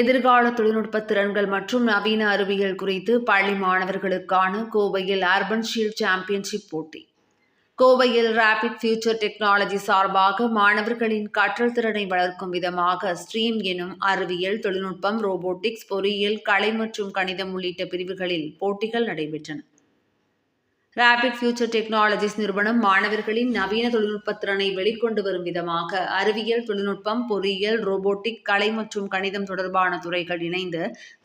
எதிர்கால தொழில்நுட்ப திறன்கள் மற்றும் நவீன அறிவியல் குறித்து பள்ளி மாணவர்களுக்கான கோவையில் அர்பன் ஷீல்ட் சாம்பியன்ஷிப் போட்டி. கோவையில் ரேபிட் ஃபியூச்சர் டெக்னாலஜி சார்பாக மாணவர்களின் கற்றல் திறனை வளர்க்கும் விதமாக ஸ்ட்ரீம் எனும் அறிவியல் தொழில்நுட்பம் ரோபோட்டிக்ஸ் பொறியியல் கலை மற்றும் கணிதம் உள்ளிட்ட பிரிவுகளில் போட்டிகள் நடைபெற்றன. ரேபிட் ஃபியூச்சர் டெக்னாலஜிஸ் நிறுவனம் மாணவர்களின் நவீன தொழில்நுட்ப திறனை வெளிக்கொண்டு வரும் விதமாக அறிவியல் தொழில்நுட்பம் பொறியியல் ரோபோட்டிக் கலை மற்றும் கணிதம் தொடர்பான துறைகள் இணைந்து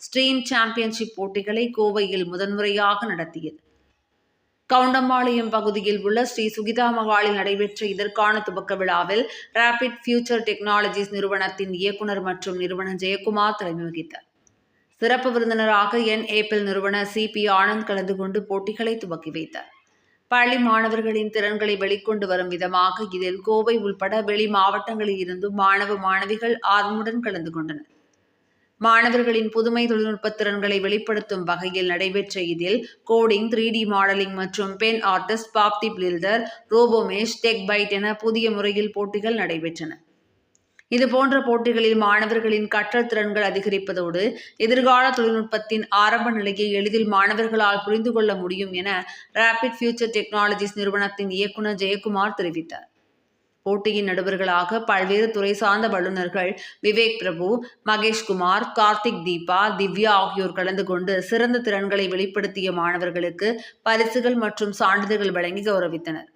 ஸ்ட்ரீம் சாம்பியன்ஷிப் போட்டிகளை கோவையில் முதன்முறையாக நடத்தியது. கவுண்டம்பாளையம் பகுதியில் உள்ள ஸ்ரீ சுகிதா மகாலில் நடைபெற்ற இதற்கான துவக்க விழாவில் ரேபிட் ஃபியூச்சர் டெக்னாலஜிஸ் நிறுவனத்தின் இயக்குனர் மற்றும் நிறுவனர் ஜெயக்குமார் தலைமை வகித்தார். சிறப்பு விருந்தினராக என் ஏப்பிள் நிறுவன சி. பி. ஆனந்த் கலந்து கொண்டு போட்டிகளை துவக்கி வைத்தார். பள்ளி மாணவர்களின் திறன்களை வெளிக்கொண்டு வரும் விதமாக இதில் கோவை உள்பட வெளி மாவட்டங்களில் இருந்தும் மாணவ மாணவிகள் ஆர்வமுடன் கலந்து கொண்டனர். மாணவர்களின் புதுமை தொழில்நுட்ப திறன்களை வெளிப்படுத்தும் வகையில் நடைபெற்ற இதில் கோடிங் த்ரீ டி மாடலிங் மற்றும் பென் ஆர்டிஸ்ட் பாப்தி பில்டர் ரோபோமேஷ் டெக் பைட் என புதிய முறையில் போட்டிகள் நடைபெற்றன. இது போன்ற போட்டிகளில் மாணவர்களின் கற்றல் திறன்கள் அதிகரிப்பதோடு எதிர்கால தொழில்நுட்பத்தின் ஆரம்ப நிலையை எளிதில் மாணவர்களால் புரிந்து கொள்ள முடியும் என ரேபிட் ஃபியூச்சர் டெக்னாலஜிஸ் நிறுவனத்தின் இயக்குநர் ஜெயக்குமார் தெரிவித்தார். போட்டியின் நடுவர்களாக பல்வேறு துறை சார்ந்த வல்லுநர்கள் விவேக் பிரபு மகேஷ்குமார் கார்த்திக் தீபா திவ்யா ஆகியோர் கலந்து கொண்டு சிறந்த திறன்களை வெளிப்படுத்திய மாணவர்களுக்கு பரிசுகள் மற்றும் சான்றிதழ்கள் வழங்கி கௌரவித்தனர்.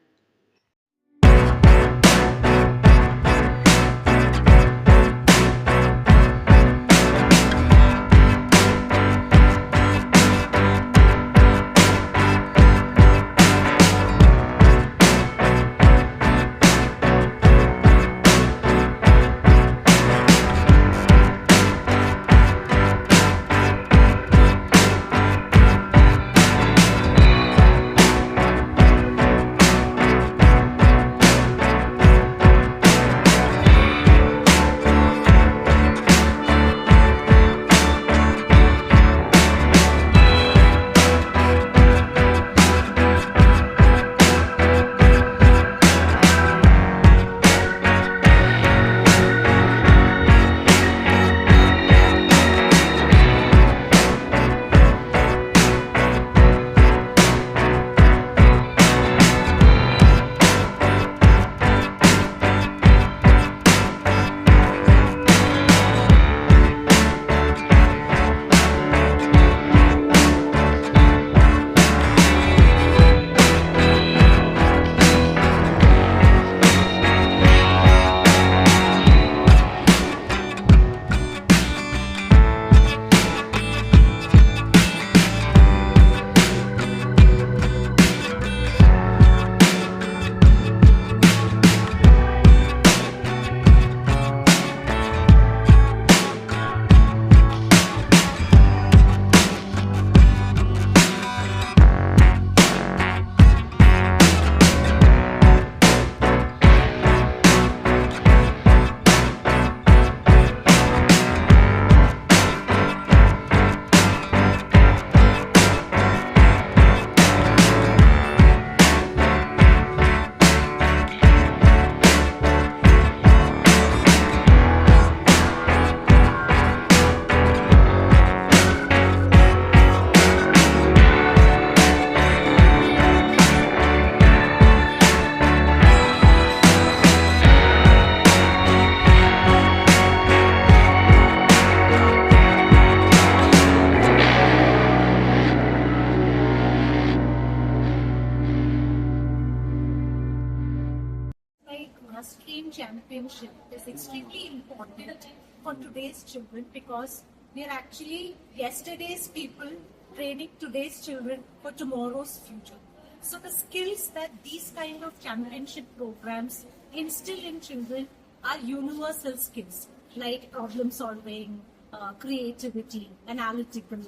Championship is extremely important for today's children because we are actually yesterday's people training today's children for tomorrow's future. So the skills that these kind of championship programs instill in children are universal skills like problem solving, uh, creativity, analytical.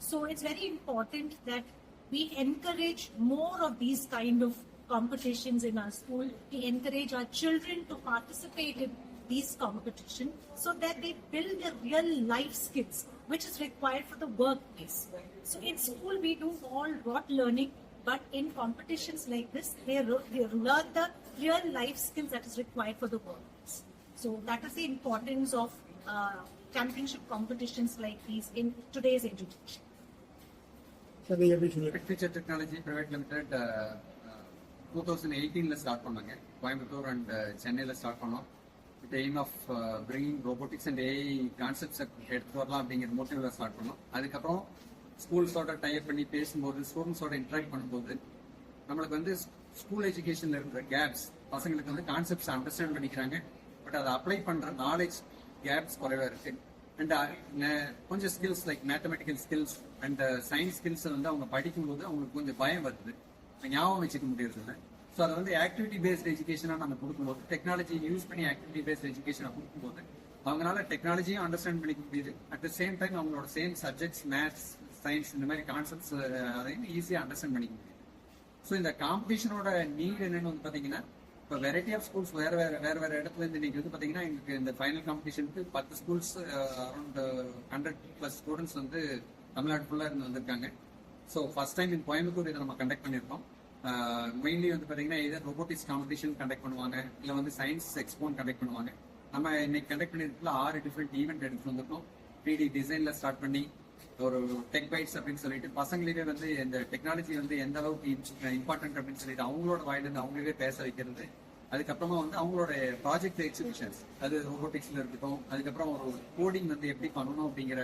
So it's very important that we encourage more of these kind of competitions in our school. We encourage our children to participate in these competitions so that they build the real life skills which is required for the workplace. So in school we do all rote learning, but in competitions like this, they, they learn the real life skills that is required for the workplace. So that is the importance of uh, championship competitions like these in today's education. Future Technology Private Limited. Uh two thousand எயிட்டீனில் start பண்ணாங்க. Coimbatore and uh, சென்னையில் start பண்ணோம். With aim of bringing robotics and AI கான்செப்ட்ஸை எடுத்து வரலாம் அப்படிங்கிற மோட்டிவில் start பண்ணோம். அதுக்கப்புறம் ஸ்கூல்ஸோட type பண்ணி பேசும்போது ஸ்டூடெண்ட்ஸோட இன்ட்ராக்ட் பண்ணும்போது நம்மளுக்கு வந்து ஸ்கூல் எஜுகேஷன்ல இருக்கிற கேப்ஸ் பசங்களுக்கு வந்து கான்செப்ட்ஸ் அண்டர்ஸ்டாண்ட் பண்ணிக்கிறாங்க. பட் அதை அப்ளை பண்ற நாலேஜ் கேப்ஸ் குறைவா இருக்கு. அண்ட் uh, கொஞ்சம் skills like mathematical skills and science skills வந்து அவங்க படிக்கும்போது அவங்களுக்கு கொஞ்சம் பயம் வருது. ஞாபகம் வச்சுக்க முடியறதில்ல. ஸோ அதை வந்து ஆக்டிவிட்டி பேஸ்ட் எஜுகேஷனாக நம்ம கொடுக்கும்போது டெக்னாலஜி யூஸ் பண்ணி ஆக்டிவிட்டி பேஸ்ட் எஜுகேஷனை கொடுக்கும்போது அவங்களால டெக்னாலஜியும் அண்டர்ஸ்டாண்ட் பண்ணிக்க முடியுது. அட் த சேம் டைம் அவங்களோட சேம் சப்ஜெக்ட்ஸ் மேத்ஸ் சயின்ஸ் இந்த மாதிரி கான்செப்ட்ஸ் அதையும் ஈஸியாக அண்டர்ஸ்டாண்ட் பண்ணிக்க முடியுது. ஸோ இந்த காம்படிஷனோட நீட் என்னன்னு வந்து பார்த்தீங்கன்னா இப்போ வெரைட்டி ஆஃப் ஸ்கூல்ஸ் வேற வேற வேற வேற இடத்துல இருந்து இன்னைக்கு வந்து பார்த்தீங்கன்னா எங்களுக்கு இந்த ஃபைனல் காம்படிஷனுக்கு பத்து schools around hundred plus students வந்து தமிழ்நாடு ஃபுல்லாக இருந்து வந்திருக்காங்க. ஸோ ஃபர்ஸ்ட் டைம் இந்த கோயம்புத்தூர் இதை நம்ம கண்டக்ட் பண்ணியிருக்கோம் மெயின்லி வந்து பார்த்தீங்கன்னா இதர் ரோபோட்டிக்ஸ் காம்படிஷன் கண்டக்ட் பண்ணுவாங்க இல்லை வந்து சயின்ஸ் எக்ஸ்போன் கண்டக்ட் பண்ணுவாங்க. நம்ம இன்னைக்கு கண்டக்ட் பண்ணியிருக்கல ஆறு டிஃப்ரெண்ட் ஈவெண்ட் எடுத்து வந்திருக்கோம். த்ரீ டி டிசைனில் ஸ்டார்ட் பண்ணி ஒரு டெக் பைட்ஸ் அப்படின்னு சொல்லிட்டு பசங்களே வந்து இந்த டெக்னாலஜி வந்து எந்த அளவுக்கு இம்பார்ட்டன்ட் அப்படின்னு சொல்லிட்டு அவங்களோட வாயிலிருந்து அவங்களே பேச வைக்கிறது. அதுக்கப்புறமா வந்து அவங்களோட ப்ராஜெக்ட் எக்ஸிபிஷன்ஸ் அது ரோபோட்டிக்ஸ்ல இருக்கட்டும் அதுக்கப்புறம் ஒரு கோடிங் வந்து எப்படி பண்ணணும் அப்படிங்கிற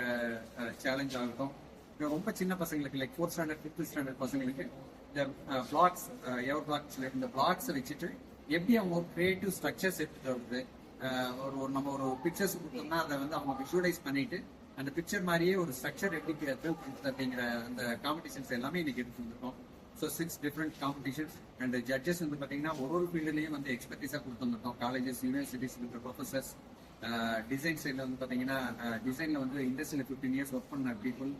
சேலஞ்ச் ஆகட்டும். ரொம்ப சின்ன பசங்களுக்கு like fourth standard fifth standard பசங்களுக்கு இந்த பிளாக்ஸ் எவர் பிளாக்ஸ் இந்த பிளாக்ஸ் வச்சுட்டு எப்படி அவங்க ஒரு கிரியேட்டிவ் ஸ்ட்ரக்சர்ஸ் எடுத்துட்டு வருது uh, ஒரு ஒரு நம்ம ஒரு பிக்சர்ஸ் கொடுத்தோம்னா அதை வந்து அவங்க விஷுவலைஸ் பண்ணிட்டு அந்த பிக்சர் மாதிரியே ஒரு ஸ்ட்ரக்சர் எப்படி பண்ணுறது அப்படிங்கிற அந்த காம்படிஷன்ஸ் எல்லாமே இன்னைக்கு எடுத்து வந்திருக்கோம். So six different competitions and judges வந்து பார்த்தீங்கன்னா ஒரு ஒரு ஃபீல்டுலையும் வந்து எக்ஸ்பர்டீஸாக கொடுத்து காலேஜஸ் யூனிவர்சிட்டிஸ் இருக்கிற ப்ரொஃபஸர்ஸ் டிசைன் சைடில் வந்து பார்த்தீங்கன்னா டிசைனில் uh, வந்து இண்டஸ்ட்ரியில் ஃபிஃப்டீன் இயர்ஸ் ஒர்க் பண்ண people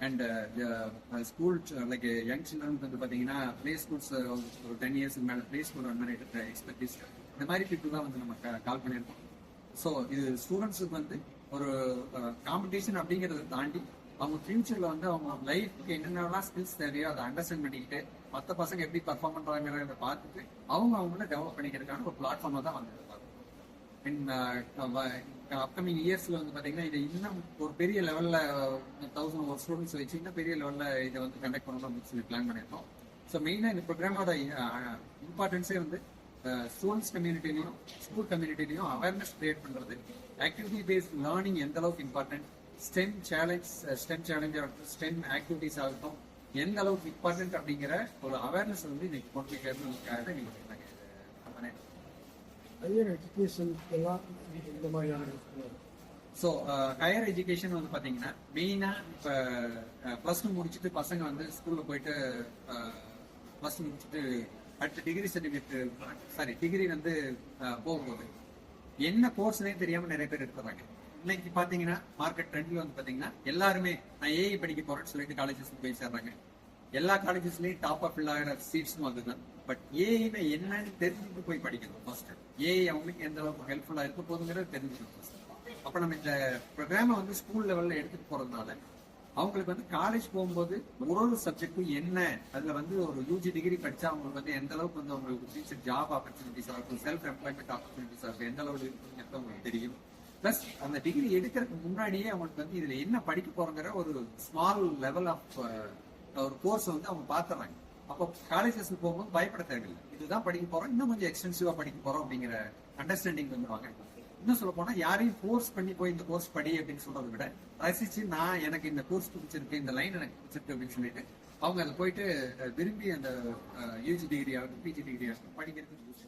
and school like young children வந்து பார்த்தீங்கன்னா ப்ளே ஸ்கூல்ஸ் uh, ஒரு டென் இயர்ஸ்க்கு மேலே ப்ளே ஸ்கூல் ரன் பண்ணிட்டு எக்ஸ்பர்டீஸ் இந்த மாதிரி பீப்புள் தான் வந்து நம்ம கால் uh, பண்ணியிருக்கோம் ஸோ இது ஸ்டூடெண்ட்ஸுக்கு வந்து ஒரு uh, காம்படிஷன் அப்படிங்கிறத தாண்டி அவங்க ஃபியூச்சர்ல வந்து அவங்க லைஃப்க்கு என்னென்னலாம் ஸ்கில்ஸ் தேவையோ அதை அண்டர்ஸ்டாண்ட் பண்ணிக்கிட்டு மற்ற பசங்க எப்படி பர்ஃபார்ம் பண்றாங்கிறத பார்த்துட்டு அவங்க அவங்கள டெவலப் பண்ணிக்கிறதுக்கான ஒரு பிளாட்ஃபார்மா தான் வந்து இன் அப்கமிங் இயர்ஸ்ல வந்து பாத்தீங்கன்னா இது இன்னும் ஒரு பெரிய லெவல்ல தௌசண்ட் ஒரு ஸ்டூடெண்ட்ஸ் வச்சு இன்னும் பெரிய லெவல்ல இதை வந்து கண்டக்ட் பண்ணணும் அப்படின்னு சொல்லி பிளான் பண்ணியிருக்கோம். ஸோ மெயினாக இந்த ப்ரோக்ராமோட இம்பார்ட்டன்ஸே வந்து ஸ்டூடெண்ட்ஸ் கம்யூனிட்டிலையும் ஸ்கூல் கம்யூனிட்டிலையும் அவேர்னஸ் கிரியேட் பண்றது. ஆக்டிவிட்டி பேஸ்ட் லேர்னிங் எந்த அளவுக்கு important STEM challenge STEM challenge ஆகட்டும் ஸ்டெம் ஆக்டிவிட்டிஸ் ஆகட்டும் எந்த அளவுக்கு இம்பார்ட்டன்ட் அப்படிங்கிற ஒரு அவேர்னஸ் வந்து இன்னைக்கு கொண்டு போய் நீங்க ஹையர் எஜுகேஷன் எல்லாம் இந்த மாதிரியான ஸோ ஹையர் எஜுகேஷன் வந்து பார்த்தீங்கன்னா மெயினாக இப்போ ப்ளஸ் uh, டூ முடிச்சுட்டு பசங்க வந்து ஸ்கூலில் போயிட்டு uh, ப்ளஸ் டூ முடிச்சுட்டு அடுத்த டிகிரி சர்டிஃபிகேட் சாரி டிகிரி வந்து uh, போகும்போது என்ன கோர்ஸ்னே தெரியாமல் நிறைய பேர் எடுத்துறாங்க இன்னைக்கு பார்த்தீங்கன்னா மார்க்கெட் ட்ரெண்ட்ல வந்து பார்த்தீங்கன்னா எல்லாருமே நான் ஏஐ படிக்க போறேன்னு சொல்லிட்டு காலேஜஸ் போய் சேர்றாங்க. எல்லா காலேஜஸ்லயும் டாப் அப் இல்லாத சீட்ஸும் அதுதான் பட் ஏஐனா என்னன்னு தெரிஞ்சுட்டு போய் படிக்கணும் ஃபர்ஸ்ட் ஏஐ அவங்களுக்கு எந்த அளவுக்கு ஹெல்ப்ஃபுல்லா இருக்க போதுங்கிறத தெரிஞ்சுக்கணும் first. அப்ப நம்ம இந்த ப்ரோக்ராமை வந்து ஸ்கூல் லெவல்ல எடுத்துட்டு போறதுனால அவங்களுக்கு வந்து காலேஜ் போகும்போது ஒரு ஒரு சப்ஜெக்டும் என்ன அதுல வந்து ஒரு யூஜி டிகிரி படிச்சா அவங்களுக்கு வந்து எந்த அளவுக்கு வந்து அவங்களுக்கு ஃபியூச்சர் ஜாப் ஆப்பர்ச்சுனிட்டிஸ் இருக்கும் செல்ஃப் எம்ப்ளாய்மெண்ட் ஆப்பர்ச்சுனிட்டிஸ் இருக்கும் எந்த அளவுக்கு இருக்குங்கிறது அவங்களுக்கு தெரியும். பிளஸ் அந்த டிகிரி எடுக்கிறதுக்கு முன்னாடியே அவங்களுக்கு வந்து இதுல என்ன படிக்க போறோங்கிற ஒரு ஸ்மால் லெவல் ஆஃப் ஒரு கோர்ஸ் வந்து அவங்க பாத்துறாங்க அப்போ காலேஜஸ் போகும்போது பயப்பட தேவையில்லை. இதுதான் படிக்க போறோம். இன்னும் கொஞ்சம் எக்ஸ்டென்சிவா படிக்க போறோம் அப்படிங்கிற அண்டர்ஸ்டாண்டிங் வந்துருவாங்க. இன்னும் சொல்ல போனா யாரையும் ஃபோர்ஸ் பண்ணி போய் இந்த கோர்ஸ் படி அப்படின்னு சொல்றதை விட ரசிச்சு நான் எனக்கு இந்த கோர்ஸ் பிடிச்சிருக்கு இந்த லைன் எனக்கு பிடிச்சிருக்கு அப்படின்னு சொல்லிட்டு அவங்க அதை போயிட்டு விரும்பி அந்த யூஜி டிகிரி ஆகட்டும் பிஜி டிகிரி ஆகட்டும் படிக்கிறதுக்கு யூஸ்